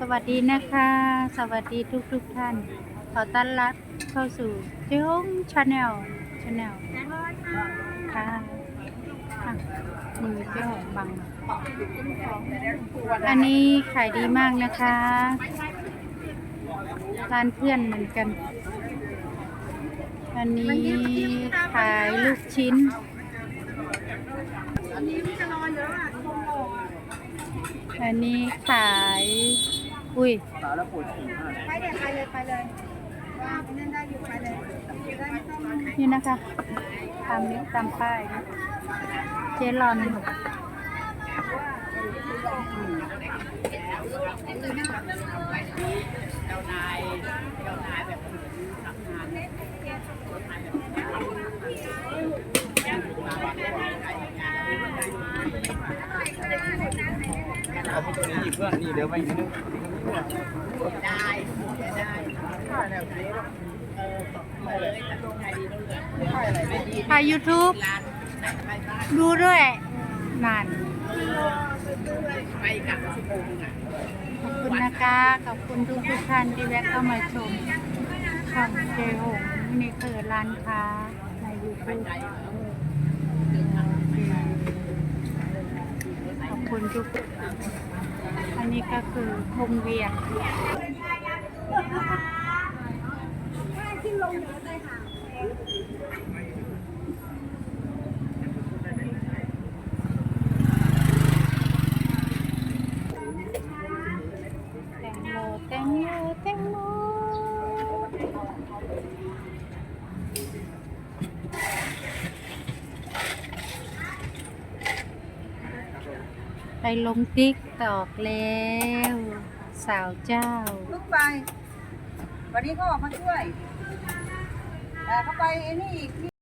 สวัสดีนะคะ สวัสดีทุกทุกท่าน ขอต้อนรับเข้าสู่เจ้งชาแนลชาแนลค่ะมือเจ้าของบัง อันนี้ขายดีมากนะคะร้านเพื่อนเหมือนกัน อันนี้ขายลูกชิ้นอันนี้ขาย อุ้ยสาวแล้วปวดฉี่มากไปเดี๋ยวไปเลยไปเลยว่าไปนั่นได้อยู่ไปเลยจะได้ไม่ต้องมานี่นะคะตามนี้ตามป้ายนะเจลอน เอาพวกนี้หยิบเพื่อนนี่เดี๋ยวไปอีกนิดนึงถ่าย YouTube ดูด้วยนานขอบคุณนะคะขอบคุณทุกทุกท่านที่แวะเข้ามาชมช่องเจหงนี่คือร้านค้าในยูทูบขอบคุณทุก อันนี้ก็คือวงเวียน แตงโมแตงโมแตงโม ไปลงติ๊กตอกแล้ว สาวเจ้า ลุกไป วันนี้เขาออกมาช่วยแต่เขาไปไอ้นี่อีก